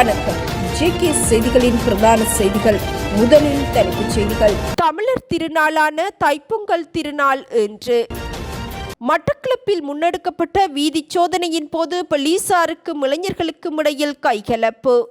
வணக்கம். ஜேகே செய்திகளின் பிரதான செய்திகள். முதலில் தலைப்புச் செய்திகள். தமிழர் திருநாளான தைப்பொங்கல் திருநாள் என்று மட்டக்களப்பில் முன்னெடுக்கப்பட்ட வீதி சோதனையின் போது போலீசாருக்கும் இளைஞர்களுக்கும் இடையில் கைகலப்பு.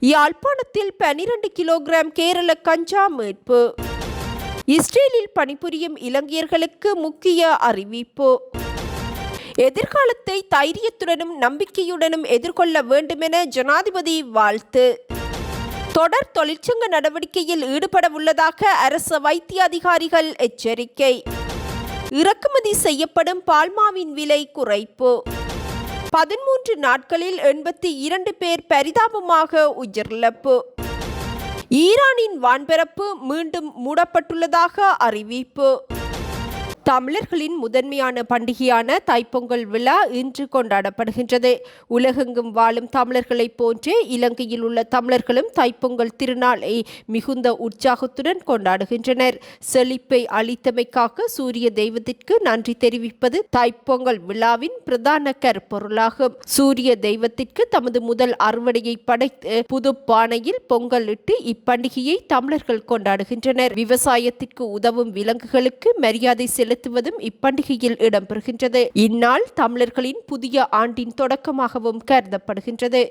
யாழ்ப்பாணத்தில் பனிரெண்டு கிலோகிராம் கேரள கஞ்சா மீட்பு. இஸ்ரேலில் பணிபுரியும் இலங்கையர்களுக்கு முக்கிய அறிவிப்பு. எதிர்காலத்தை தைரியத்துடனும் நம்பிக்கையுடனும் எதிர்கொள்ள வேண்டுமென ஜனாதிபதி வாழ்த்து. தொடர் தொழிற்சங்க நடவடிக்கையில் ஈடுபட உள்ளதாக அரசு வைத்திய அதிகாரிகள் எச்சரிக்கை. இறக்குமதி செய்யப்படும் பால்மாவின் விலை குறைப்பு. பதிமூன்று நாட்களில் எண்பத்தி இரண்டு பேர் பரிதாபமாக உயிரிழப்பு. ஈரானின் வான்பரப்பு மீண்டும் மூடப்பட்டுள்ளதாக அறிவிப்பு. தமிழர்களின் முதன்மையான பண்டிகையான தைப்பொங்கல் விழா இன்று கொண்டாடப்படுகின்றது. உலகெங்கும் வாழும் தமிழர்களைப் போன்றே இலங்கையில் உள்ள தமிழர்களும் தைப்பொங்கல் திருநாளை மிகுந்த உற்சாகத்துடன் கொண்டாடுகின்றனர். செழிப்பை அளித்தமைக்காக சூரிய தெய்வத்திற்கு நன்றி தெரிவிப்பது தைப்பொங்கல் விழாவின் பிரதான கருப்பொருளாகும். சூரிய தெய்வத்திற்கு தமது முதல் அறுவடையை படைத்து புது பானையில் பொங்கலிட்டு இப்பண்டிகையை தமிழர்கள் கொண்டாடுகின்றனர். விவசாயத்திற்கு உதவும் விலங்குகளுக்கு மரியாதை செலுத்துவதும் இப்பண்டிகையில் இடம்பெறுகின்றது. இந்நாள் தமிழர்களின் புதிய ஆண்டின் தொடக்கமாகவும் கருதப்படுகின்றது.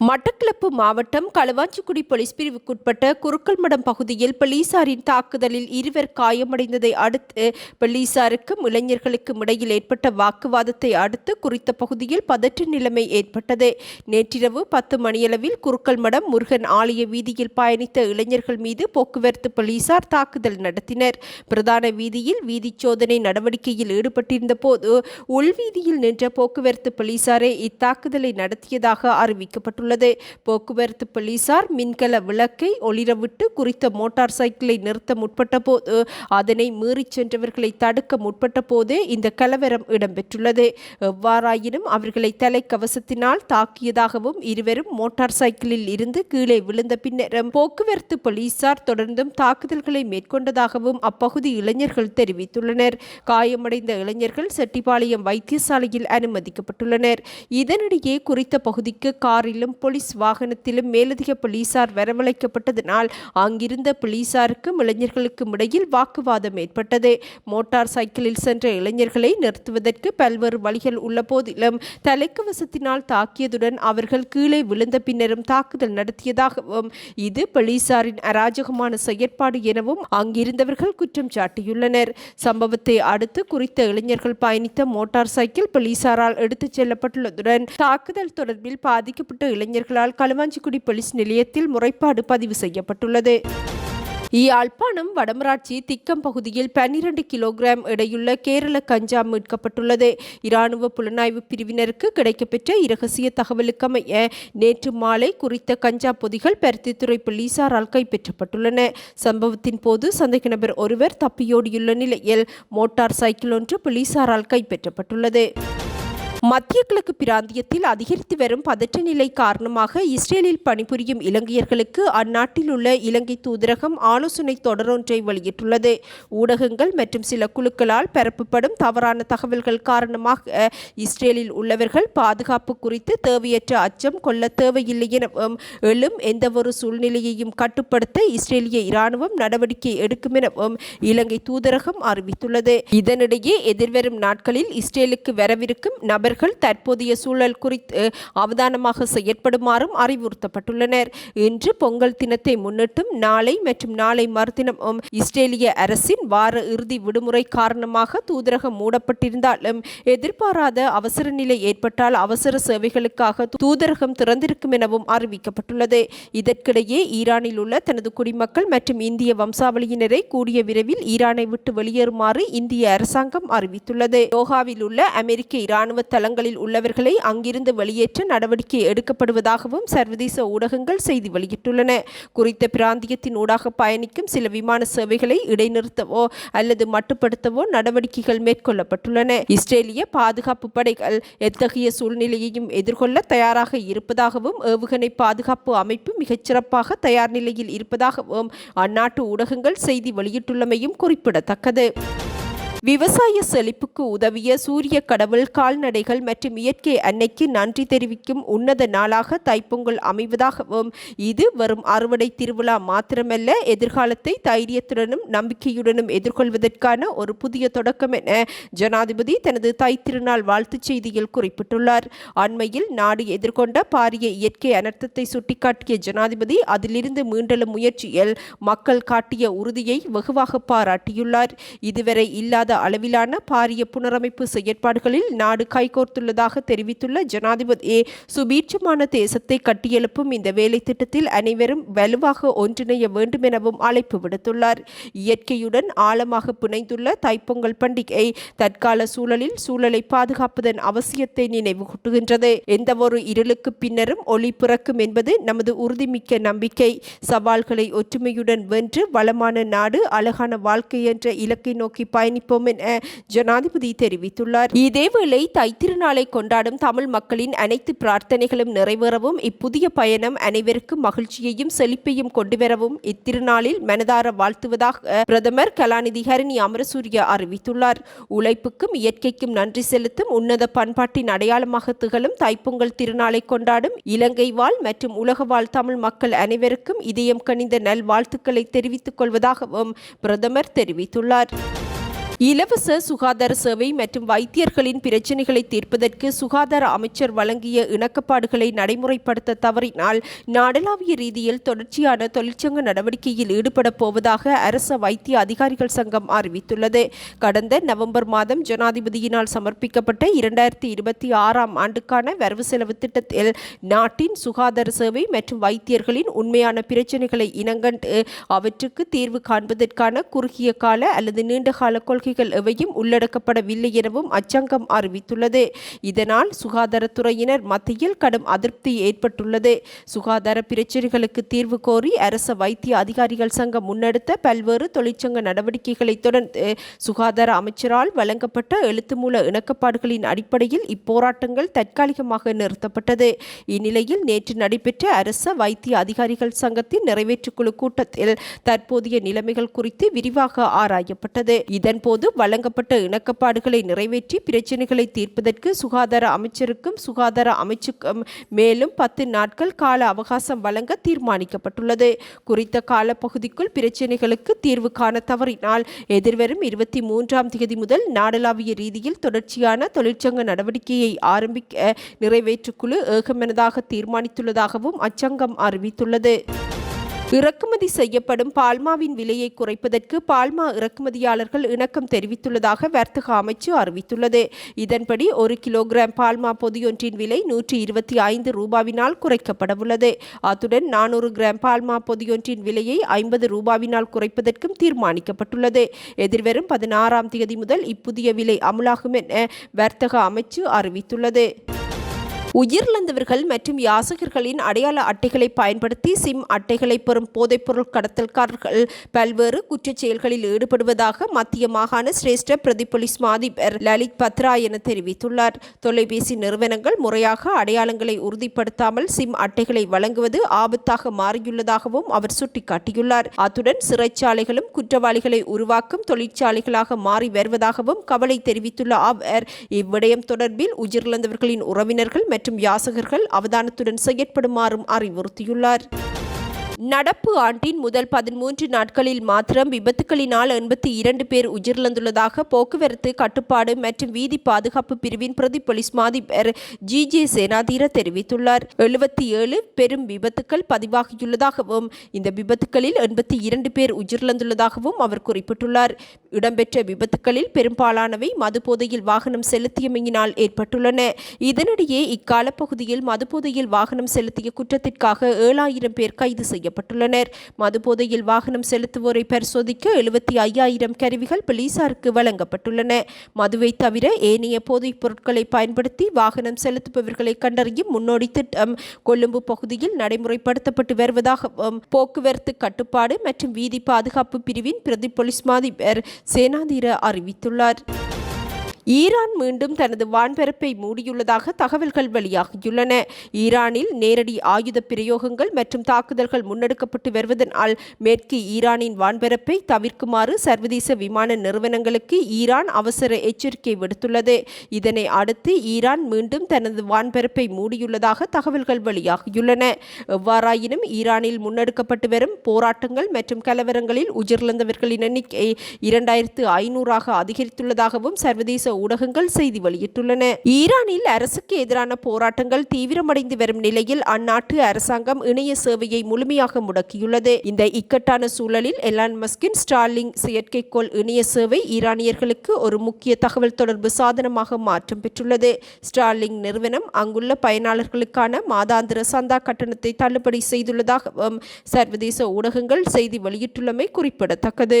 மட்டக்களப்பு மாவட்டம் களுவாஞ்சிக்குடி போலீஸ் பிரிவுக்குட்பட்ட குறுக்கல்மடம் பகுதியில் போலீசாரின் தாக்குதலில் இருவர் காயமடைந்ததை அடுத்து போலீசாருக்கும் இளைஞர்களுக்கும் இடையில் ஏற்பட்ட வாக்குவாதத்தை அடுத்து குறித்த பகுதியில் பதற்ற நிலைமை ஏற்பட்டது. நேற்றிரவு பத்து மணியளவில் குறுக்கல்மடம் முருகன் ஆலய வீதியில் பயணித்த இளைஞர்கள் மீது போக்குவரத்து போலீசார் தாக்குதல் நடத்தினர். பிரதான வீதியில் வீதி சோதனை நடவடிக்கையில் ஈடுபட்டிருந்த போது உள்வீதியில் நின்ற போக்குவரத்து போலீசாரே இத்தாக்குதலை நடத்தியதாக அறிவிக்கப்பட்டது உள்ளது போக்குவரத்து போலீசார் மின்கல விளக்கை ஒளிரவிட்டு குறித்த மோட்டார் சைக்கிளை நிறுத்த முற்பட்ட போது அதனை மீறிச் சென்றவர்களை தடுக்க முற்பட்ட போது இந்த கலவரம் இடம்பெற்றுள்ளது. எவ்வாறாயினும் அவர்களை தலைக்கவசத்தினால் தாக்கியதாகவும் இருவரும் மோட்டார் சைக்கிளில் இருந்து கீழே விழுந்த பின்னரும் போக்குவரத்து போலீசார் தொடர்ந்தும் தாக்குதல்களை மேற்கொண்டதாகவும் அப்பகுதி இளைஞர்கள் தெரிவித்துள்ளனர். காயமடைந்த இளைஞர்கள் செட்டிப்பாளையம் வைத்தியசாலையில் அனுமதிக்கப்பட்டுள்ளனர். இதனிடையே குறித்த பகுதிக்கு காரிலும் போலீஸ் வாகனத்திலும் மேலதிக போலீசார் வரவழைக்கப்பட்டதனால் அங்கிருந்த போலீசாருக்கும் இளைஞர்களுக்கும் இடையில் வாக்குவாதம் ஏற்பட்டது. மோட்டார் சைக்கிளில் சென்ற இளைஞர்களை நிறுத்துவதற்கு பல்வேறு வழிகள் உள்ள போதிலும் தலைக்கவசத்தினால் தாக்கியதுடன் அவர்கள் கீழே விழுந்த பின்னரும் தாக்குதல் நடத்தியதாகவும் இது போலீசாரின் அராஜகமான செயற்பாடு எனவும் அங்கிருந்தவர்கள் குற்றம் சாட்டியுள்ளனர். சம்பவத்தை அடுத்து குறித்த இளைஞர்கள் பயணித்த மோட்டார் சைக்கிள் போலீசாரால் எடுத்துச் செல்லப்பட்டுள்ளதுடன் தாக்குதல் தொடர்பில் பாதிக்கப்பட்ட இளைஞர்களால் களுவாஞ்சிக்குடி போலீஸ் நிலையத்தில் முறைப்பாடு பதிவு செய்யப்பட்டுள்ளது. யாழ்ப்பாணம் வடமராட்சி திக்கம் பகுதியில் பன்னிரண்டு கிலோகிராம் எடையுள்ள கேரள கஞ்சா மீட்கப்பட்டுள்ளது. இராணுவ புலனாய்வு பிரிவினருக்கு கிடைக்கப்பெற்ற இரகசிய தகவலுக்கமைய நேற்று மாலை குறித்த கஞ்சா பொதிகள் பருத்தித்துறை போலீசாரால் கைப்பற்றப்பட்டுள்ளன. சம்பவத்தின் போது சந்தேக நபர் ஒருவர் தப்பியோடியுள்ள நிலையில் மோட்டார் சைக்கிள் ஒன்று போலீசாரால் கைப்பற்றப்பட்டுள்ளது. மத்திய கிழக்கு பிராந்தியத்தில் அதிகரித்து வரும் பதற்ற நிலை காரணமாக இஸ்ரேலில் பணிபுரியும் இலங்கையர்களுக்கு அந்நாட்டில் உள்ள இலங்கை தூதரகம் ஆலோசனை தொடரொன்றை வெளியிட்டுள்ளது. ஊடகங்கள் மற்றும் சில குழுக்களால் பரப்பப்படும் தவறான தகவல்கள் காரணமாக இஸ்ரேலில் உள்ளவர்கள் பாதுகாப்பு குறித்து தேவையற்ற அச்சம் கொள்ள தேவையில்லை என எழும் எந்தவொரு சூழ்நிலையையும் கட்டுப்படுத்த இஸ்ரேலிய இராணுவம் நடவடிக்கை எடுக்கும் எனவும் இலங்கை தூதரகம் அறிவித்துள்ளது. இதனிடையே எதிர்வரும் நாட்களில் இஸ்ரேலுக்கு வரவிருக்கும் நபர் அவர்கள் தற்போதைய சூழல் குறித்து அவதானமாக செயற்படுமாறும் அறிவுறுத்தப்பட்டுள்ளனர். இன்று பொங்கல் தினத்தை முன்னிட்டும் நாளை மற்றும் நாளை மறுதினமும் இஸ்ரேலிய அரசின் வார இறுதி விடுமுறை காரணமாக தூதரகம் மூடப்பட்டிருந்தாலும் எதிர்பாராத அவசர நிலை ஏற்பட்டால் அவசர சேவைகளுக்காக தூதரகம் திறந்திருக்கும் எனவும் அறிவிக்கப்பட்டுள்ளது. இதற்கிடையே ஈரானில் உள்ள தனது குடிமக்கள் மற்றும் இந்திய வம்சாவளியினரை கூடிய விரைவில் ஈரானை விட்டு வெளியேறுமாறு இந்திய அரசாங்கம் அறிவித்துள்ளது. யோகாவில் உள்ள அமெரிக்க இராணுவ தளங்களில் உள்ளவர்களை அங்கிருந்து வெளியேற்ற நடவடிக்கை எடுக்கப்படுவதாகவும் சர்வதேச ஊடகங்கள் செய்தி வெளியிட்டுள்ளன. குறித்த பிராந்தியத்தின் ஊடாக பயணிக்கும் சில விமான சேவைகளை இடைநிறுத்தவோ அல்லது மட்டுப்படுத்தவோ நடவடிக்கைகள் மேற்கொள்ளப்பட்டுள்ளன. இஸ்ரேலிய பாதுகாப்பு படைகள் எத்தகைய சூழ்நிலையையும் எதிர்கொள்ள தயாராக இருப்பதாகவும் ஏவுகணை பாதுகாப்பு அமைப்பு மிகச்சிறப்பாக தயார் நிலையில் இருப்பதாகவும் அந்நாட்டு ஊடகங்கள் செய்தி வெளியிட்டுள்ளமையும் குறிப்பிடத்தக்கது. விவசாய செழிப்புக்கு உதவிய சூரிய கடவுள் கால்நடைகள் மற்றும் இயற்கை அன்னைக்கு நன்றி தெரிவிக்கும் உன்னத நாளாக தைப்பொங்கல் அமைவதாகவும் இது வரும் அறுவடை திருவிழா மாத்திரமல்ல எதிர்காலத்தை தைரியத்துடனும் நம்பிக்கையுடனும் எதிர்கொள்வதற்கான ஒரு புதிய தொடக்கம் என ஜனாதிபதி தனது தை திருநாள் வாழ்த்துச் செய்தியில் குறிப்பிட்டுள்ளார். அண்மையில் நாடு எதிர்கொண்ட பாரிய இயற்கை அனர்த்தத்தை சுட்டிக்காட்டிய ஜனாதிபதி அதிலிருந்து மீண்டலும் முயற்சியில் மக்கள் காட்டிய உறுதியை வெகுவாக பாராட்டியுள்ளார். இதுவரை இல்லாத அளவிலான பாரிய புனரமைப்பு செயற்பாடுகளில் நாடு கைகோர்த்துள்ளதாக தெரிவித்துள்ள ஜனாதிபதி சுபீட்சமான தேசத்தை கட்டியெழுப்பும் இந்த வேலை திட்டத்தில் அனைவரும் வலுவாக ஒன்றிணைய வேண்டும் எனவும் அழைப்பு விடுத்துள்ளார். இயற்கையுடன் ஆழமாக பிணைந்துள்ள தைப்பொங்கல் பண்டிகை தற்கால சூழலில் சூழலை பாதுகாப்பதன் அவசியத்தை நினைவுகூட்டுகின்றது. எந்தவொரு இருளுக்கு பின்னரும் ஒளி பிறக்கும் என்பது நமது உறுதிமிக்க நம்பிக்கை. சவால்களை ஒற்றுமையுடன் வென்று வளமான நாடு அழகான வாழ்க்கை என்ற இலக்கை நோக்கி பயணிப்போம். என ஜனாதிபதி தெரிவித்துள்ளார். இதேவேளை தைத்திருநாளை கொண்டாடும் தமிழ் மக்களின் அனைத்து பிரார்த்தனைகளும் நிறைவேறவும் இப்புதிய பயணம் அனைவருக்கும் மகிழ்ச்சியையும் செழிப்பையும் கொண்டுவரவும் இத்திருநாளில் மனதார வாழ்த்துவதாக பிரதமர் கலாநிதி ஹரிணி அமரசூரிய அறிவித்துள்ளார். உழைப்புக்கும் இயற்கைக்கும் நன்றி செலுத்தும் உன்னத பண்பாட்டின் அடையாளமாக திகழும் தைப்பொங்கல் திருநாளை கொண்டாடும் இலங்கை வாழ் மற்றும் உலக வாழ் தமிழ் மக்கள் அனைவருக்கும் இதயம் கனிந்த நல்வாழ்த்துக்களை தெரிவித்துக் கொள்வதாகவும் பிரதமர் தெரிவித்துள்ளார். இலவச சுகாதார சேவை மற்றும் வைத்தியர்களின் பிரச்சினைகளை தீர்ப்பதற்கு சுகாதார அமைச்சர் வழங்கிய இணக்கப்பாடுகளை நடைமுறைப்படுத்த தவறினால் நாடளாவிய ரீதியில் தொடர்ச்சியான தொழிற்சங்க நடவடிக்கையில் ஈடுபடப் போவதாக அரச வைத்திய அதிகாரிகள் சங்கம் அறிவித்துள்ளது. கடந்த நவம்பர் மாதம் ஜனாதிபதியினால் சமர்ப்பிக்கப்பட்ட இரண்டாயிரத்தி இருபத்தி ஆறாம் ஆண்டுக்கான வரவு செலவு திட்டத்தில் நாட்டின் சுகாதார சேவை மற்றும் வைத்தியர்களின் உண்மையான பிரச்சினைகளை இனங்கண்டு அவற்றுக்கு தீர்வு காண்பதற்கான குறுகிய கால அல்லது நீண்டகால கொள்கை நடவடிக்கைகள் எவையும் உள்ளடக்கப்படவில்லை எனவும் அச்சங்கம் அறிவித்துள்ளது. இதனால் சுகாதாரத்துறையினர் மத்தியில் கடும் அதிருப்தி ஏற்பட்டுள்ளது. சுகாதார பிரச்சனைகளுக்கு தீர்வு கோரி அரச வைத்திய அதிகாரிகள் சங்கம் முன்னெடுத்த பல்வேறு தொழிற்சங்க நடவடிக்கைகளை தொடர்ந்து சுகாதார அமைச்சரால் வழங்கப்பட்ட எழுத்துமூல இணக்கப்பாடுகளின் அடிப்படையில் இப்போராட்டங்கள் தற்காலிகமாக நிறுத்தப்பட்டது. இந்நிலையில் நேற்று நடைபெற்ற அரச வைத்திய அதிகாரிகள் சங்கத்தின் நிறைவேற்றுக்குழு கூட்டத்தில் தற்போதைய நிலைமைகள் குறித்து விரிவாக ஆராயப்பட்டது. இதன்போது போது வழங்கப்பட்ட இணக்கப்பாடுகளை நிறைவேற்றி பிரச்சினைகளை தீர்ப்பதற்கு சுகாதார அமைச்சருக்கும் சுகாதார அமைச்சுக்கும் மேலும் பத்து நாட்கள் கால அவகாசம் வழங்க தீர்மானிக்கப்பட்டுள்ளது. குறித்த காலப்பகுதிக்குள் பிரச்சினைகளுக்கு தீர்வு காண தவறினால் எதிர்வரும் இருபத்தி மூன்றாம் தேதி முதல் நாடளாவிய ரீதியில் தொடர்ச்சியான தொழிற்சங்க நடவடிக்கையை ஆரம்பிக்க நிறைவேற்றுக்குழு ஏகமனதாக தீர்மானித்துள்ளதாகவும் அச்சங்கம் அறிவித்துள்ளது. இறக்குமதி செய்யப்படும் பால்மாவின் விலையை குறைப்பதற்கு பால்மா இறக்குமதியாளர்கள் இணக்கம் தெரிவித்துள்ளதாக வர்த்தக அமைச்சு அறிவித்துள்ளது. இதன்படி ஒரு கிலோகிராம் பால்மா பொதியொன்றின் விலை நூற்றி இருபத்தி ஐந்து ரூபாவினால் குறைக்கப்படவுள்ளது அத்துடன் நானூறு கிராம் பால்மா பொதியொன்றின் விலையை ஐம்பது ரூபாவினால் குறைப்பதற்கும் தீர்மானிக்கப்பட்டுள்ளது. எதிர்வரும் பதினாறாம் தேதி முதல் இப்புதிய விலை அமுலாகும் என வர்த்தக அமைச்சு அறிவித்துள்ளது. உயிரிழந்தவர்கள் மற்றும் யாசகர்களின் அடையாள அட்டைகளை பயன்படுத்தி சிம் அட்டைகளை பெறும் போதைப்பொருள் கடத்தல்காரர்கள் பல்வேறு குற்றச் செயல்களில் ஈடுபடுவதாக மத்திய மாகாண சிரேஷ்ட பிரதி போலீஸ் மாதிபர் லலித் பத்ரா என தெரிவித்துள்ளார். தொலைபேசி நிறுவனங்கள் முறையாக அடையாளங்களை உறுதிப்படுத்தாமல் சிம் அட்டைகளை வழங்குவது ஆபத்தாக மாறியுள்ளதாகவும் அவர் சுட்டிக்காட்டியுள்ளார். அத்துடன் சிறைச்சாலைகளும் குற்றவாளிகளை உருவாக்கும் தொழிற்சாலைகளாக மாறி வருவதாகவும் கவலை தெரிவித்துள்ள அவர் இவ்விடயம் தொடர்பில் உயிரிழந்தவர்களின் உறவினர்கள் மற்றும் யாசகர்கள் அவதானத்துடன் செயற்படுமாறும் அறிவுறுத்தியுள்ளார். நடப்பு ஆண்டின் முதல் பதிமூன்று நாட்களில் மாத்திரம் விபத்துகளினால் எண்பத்தி இரண்டு பேர் உயிரிழந்துள்ளதாக போக்குவரத்து கட்டுப்பாடு மற்றும் வீதி பாதுகாப்பு பிரிவின் பிரதி போலீஸ் மாதிபர் ஜி. ஜே. சேனாதீர தெரிவித்துள்ளார். எழுபத்தி ஏழு பெரும் விபத்துக்கள் பதிவாகியுள்ளதாகவும் இந்த விபத்துக்களில் எண்பத்தி இரண்டு பேர் உயிரிழந்துள்ளதாகவும் அவர் குறிப்பிட்டுள்ளார். இடம்பெற்ற விபத்துக்களில் பெரும்பாலானவை மதுபோதையில் வாகனம் செலுத்தியமையினால் ஏற்பட்டுள்ளன. இதனிடையே இக்கால பகுதியில் மதுபோதையில் வாகனம் செலுத்திய குற்றத்திற்காக ஏழாயிரம் பேர் கைது செய்யப்பட்டுள்ளனர். மதுபோதையில் வாகனம் செலுத்துவோரை பரிசோதிக்க எழுபத்தி ஐயாயிரம் கருவிகள் போலீசாருக்கு வழங்கப்பட்டுள்ளன. மதுவை தவிர ஏனைய போதைப் பொருட்களை பயன்படுத்தி வாகனம் செலுத்துபவர்களை கண்டறியும் முன்னோடி திட்டம் கொழும்பு பகுதியில் நடைமுறைப்படுத்தப்பட்டு வருவதாக போக்குவரத்து கட்டுப்பாடு மற்றும் வீதி பாதுகாப்பு பிரிவின் பிரதி போலீஸ் மாதிபர் சேனாதீர அறிவித்துள்ளார். ஈரான் மீண்டும் தனது வான்பரப்பை மூடியுள்ளதாக தகவல்கள் வெளியாகியுள்ளன. ஈரானில் நேரடி ஆயுத பிரயோகங்கள் மற்றும் தாக்குதல்கள் முன்னெடுக்கப்பட்டு வருவதனால் மேற்கு ஈரானின் வான்பரப்பை தவிர்க்குமாறு சர்வதேச விமான நிறுவனங்களுக்கு ஈரான் அவசர எச்சரிக்கை விடுத்துள்ளது. இதனை அடுத்து ஈரான் மீண்டும் தனது வான்பரப்பை மூடியுள்ளதாக தகவல்கள் வெளியாகியுள்ளன. எவ்வாறாயினும் ஈரானில் முன்னெடுக்கப்பட்டு வரும் போராட்டங்கள் மற்றும் கலவரங்களில் உயிரிழந்தவர்களின் எண்ணிக்கை இரண்டாயிரத்து ஐநூறாக அதிகரித்துள்ளதாகவும் சர்வதேச ஊடகங்கள் செய்தி வெளியிட்டுள்ளன. ஈரானில் அரசுக்கு எதிரான போராட்டங்கள் தீவிரமடைந்து வரும் நிலையில் அந்நாட்டு அரசாங்கம் இணைய சேவையை முழுமையாக முடக்கியுள்ளது. இந்த இக்கட்டான சூழலில் எலான் மஸ்கின் ஸ்டார்லிங் செயற்கைக்கோள் இணைய சேவை ஈரானியர்களுக்கு ஒரு முக்கிய தகவல் தொடர்பு சாதனமாக மாற்றம் பெற்றுள்ளது. ஸ்டார்லிங் நிறுவனம் அங்குள்ள பயனாளர்களுக்கான மாதாந்திர சந்தா கட்டணத்தை தள்ளுபடி செய்துள்ளதாகவும் சர்வதேச ஊடகங்கள் செய்தி வெளியிட்டுள்ளமை குறிப்பிடத்தக்கது.